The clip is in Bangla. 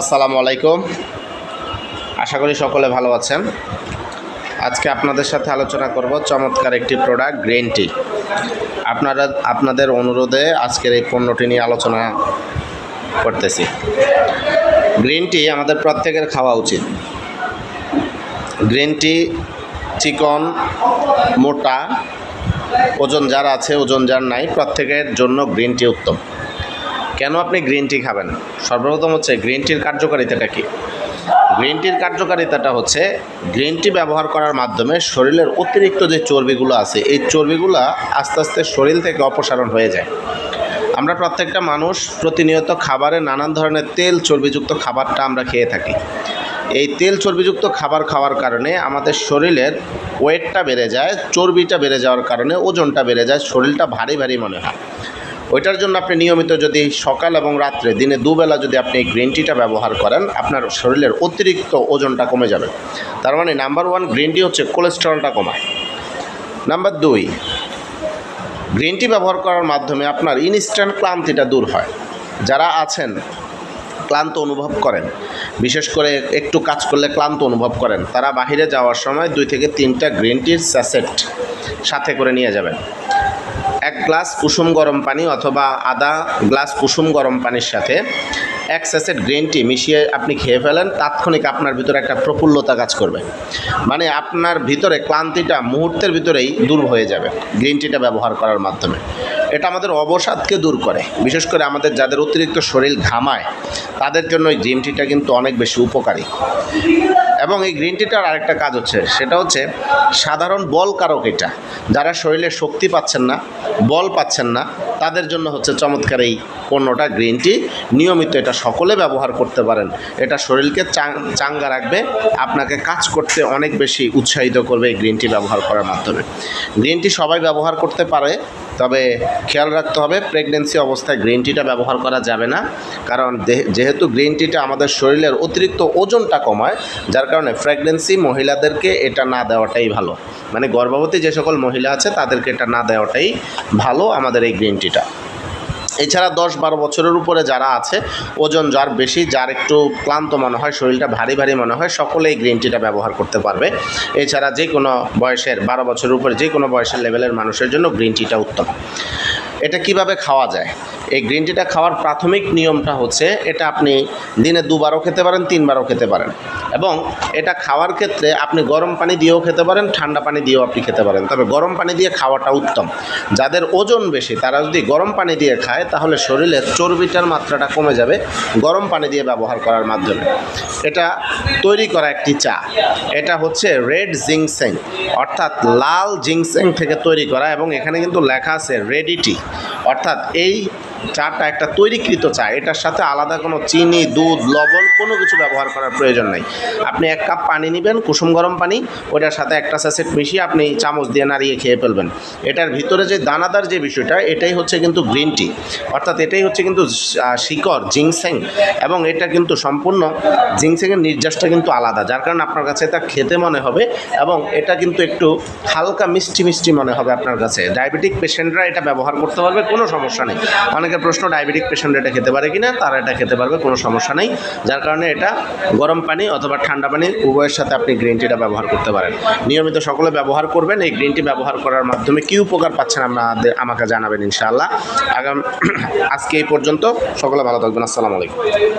আসসালামু আলাইকুম। আশা করি সকলে ভালো আছেন। আজকে আপনাদের সাথে আলোচনা করব চমৎকার একটি প্রোডাক্ট গ্রিন টি আপনারা, আপনাদের অনুরোধে আজকের এই পণ্যটি নিয়ে আলোচনা করতেছি। গ্রিন টি আমাদের প্রত্যেকের খাওয়া উচিত। গ্রিন টি চিকন, মোটা, ওজন যার আছে, ওজন যার নাই, প্রত্যেকের জন্য গ্রিন টি উত্তম। কেন আপনি গ্রিন টি খাবেন? সর্বপ্রথম হচ্ছে গ্রিন টির কার্যকারিতাটা কি? গ্রিন টির কার্যকারিতাটা হচ্ছে গ্রিন টি ব্যবহার করার মাধ্যমে শরীরের অতিরিক্ত যে চর্বিগুলো আছে, এই চর্বিগুলো আস্তে আস্তে শরীর থেকে অপসারণ হয়ে যায়। আমরা প্রত্যেকটা মানুষ প্রতিনিয়ত খাবারে নানান ধরনের তেল চর্বিযুক্ত খাবারটা আমরা খেয়ে থাকি। এই তেল চর্বিযুক্ত খাবার খাওয়ার কারণে আমাদের শরীরের ওয়েটটা বেড়ে যায়, চর্বিটা বেড়ে যাওয়ার কারণে ওজনটা বেড়ে যায়, শরীরটা ভারী ভারী মনে হয়। ওইটার জন্য আপনি নিয়মিত যদি সকাল এবং রাত্রে দিনে দুবেলা যদি আপনি এই গ্রিন টিটা ব্যবহার করেন, আপনার শরীরের অতিরিক্ত ওজনটা কমে যাবে। তার মানে নাম্বার ওয়ান গ্রিন টি হচ্ছে কোলেস্টেরলটা কমায়। নাম্বার দুই গ্রিন টি ব্যবহার করার মাধ্যমে আপনার ইনস্ট্যান্ট ক্লান্তিটা দূর হয়। যারা আছেন, ক্লান্ত অনুভব করেন, বিশেষ করে একটু কাজ করলে ক্লান্ত অনুভব করেন, তারা বাহিরে যাওয়ার সময় দুই থেকে তিনটা গ্রিন টির স্যাসেট সাথে করে নিয়ে যাবেন। গ্লাস কুসুম গরম পানি অথবা আধা গ্লাস কুসুম গরম পানির সাথে এক স্যাসেট গ্রিন টি মিশিয়ে আপনি খেয়ে ফেলেন, তাৎক্ষণিক আপনার ভিতরে একটা প্রফুল্লতা কাজ করবে। মানে আপনার ভিতরে ক্লান্তিটা মুহূর্তের ভিতরেই দূর হয়ে যাবে গ্রিন টিটা ব্যবহার করার মাধ্যমে। এটা আমাদের অবসাদকে দূর করে, বিশেষ করে আমাদের যাদের অতিরিক্ত শরীর ঘামায়, তাদের জন্য এই গ্রিন টিটা কিন্তু অনেক বেশি উপকারী। এবং এই গ্রিন টিটার আরেকটা কাজ হচ্ছে, সেটা হচ্ছে সাধারণ বল কারক এটা। যারা শরীরে শক্তি পাচ্ছেন না, বল পাচ্ছেন না তাদের জন্য হচ্ছে চমৎকার এই পণ্যটা গ্রিন টি নিয়মিত এটা সকলে ব্যবহার করতে পারেন। এটা শরীরকে চাঙ্গা রাখবে, আপনাকে কাজ করতে অনেক বেশি উৎসাহিত করবে এই গ্রিন টি ব্যবহার করার মাধ্যমে। গ্রিন টি সবাই ব্যবহার করতে পারে, তবে খেয়াল রাখতে হবে প্রেগনেন্সি অবস্থায় গ্রিন টিটা ব্যবহার করা যাবে না। কারণ যেহেতু গ্রিন টিটা আমাদের শরীরের অতিরিক্ত ওজনটা কমায়, যার কারণে প্রেগনেন্সি মহিলাদেরকে এটা না দেওয়াটাই ভালো। মানে গর্ভবতী যে সকল মহিলা আছে, তাদেরকে এটা না দেওয়াটাই ভালো আমাদের এই গ্রিন টিটা এছাড়া দশ বারো বছরের উপরে যারা আছে, ওজন যার বেশি, যার একটু ক্লান্ত মনে হয়, শরীরটা ভারী ভারী মনে হয়, সকলেই গ্রিন টিটা ব্যবহার করতে পারবে। এছাড়া যে কোনো বয়সের, বারো বছরের উপরে যে কোনো বয়সের লেভেলের মানুষের জন্য গ্রিন টিটা উত্তম। এটা কীভাবে খাওয়া যায়? এই গ্রিন টিটা খাওয়ার প্রাথমিক নিয়মটা হচ্ছে, এটা আপনি দিনে দুবারও খেতে পারেন, তিনবারও খেতে পারেন। এবং এটা খাওয়ার ক্ষেত্রে আপনি গরম পানি দিয়েও খেতে পারেন, ঠান্ডা পানি দিয়েও আপনি খেতে পারেন। তবে গরম পানি দিয়ে খাওয়াটা উত্তম। যাদের ওজন বেশি, তারা যদি গরম পানি দিয়ে খায়, তাহলে শরীরের চর্বিটার মাত্রাটা কমে যাবে গরম পানি দিয়ে ব্যবহার করার মাধ্যমে। এটা তৈরি করা একটি চা। এটা হচ্ছে রেড জিংসেং, অর্থাৎ লাল জিংসেং থেকে তৈরি করা এবং এখানে কিন্তু লেখা আছে রেডি টি। অর্থাৎ এই চাটা একটা তৈরিকৃত চা। এটার সাথে আলাদা কোনো চিনি, দুধ, লবণ কোনো কিছু ব্যবহার করার প্রয়োজন নেই। আপনি এক কাপ পানি নেবেন, কুসুম গরম পানি ওটার সাথে একটা স্যাসেট মিশিয়ে আপনি চামচ দিয়ে নাড়িয়ে খেয়ে ফেলবেন। এটার ভিতরে যে দানাদার যে বিষয়টা, এটাই হচ্ছে কিন্তু গ্রিন টি। অর্থাৎ এটাই হচ্ছে কিন্তু শিকড়, জিংসেং, এবং এটা কিন্তু সম্পূর্ণ জিংসেংয়ের নির্যাসটা কিন্তু আলাদা, যার কারণে আপনার কাছে এটা খেতে মনে হবে এবং এটা কিন্তু একটু হালকা মিষ্টি মিষ্টি মনে হবে আপনার কাছে। ডায়াবেটিক পেশেন্টরা এটা ব্যবহার করতে পারবে, কোনো সমস্যা নেই। অনেকের প্রশ্ন ডায়াবেটিক পেশেন্ট এটা খেতে পারে কি না তারা এটা খেতে পারবে, কোনো সমস্যা নেই। যার কারণে এটা গরম পানি অথবা ঠান্ডা পানি উভয়ের সাথে আপনি গ্রিন টিটা ব্যবহার করতে পারেন। নিয়মিত সকলে ব্যবহার করবেন, এই গ্রিন টি ব্যবহার করার মাধ্যমে কী উপকার পাচ্ছেন আপনাদের, আমাকে জানাবেন ইনশাআল্লাহ। আগাম আজকে এই পর্যন্ত, সকলে ভালো থাকবেন, আসসালামু আলাইকুম।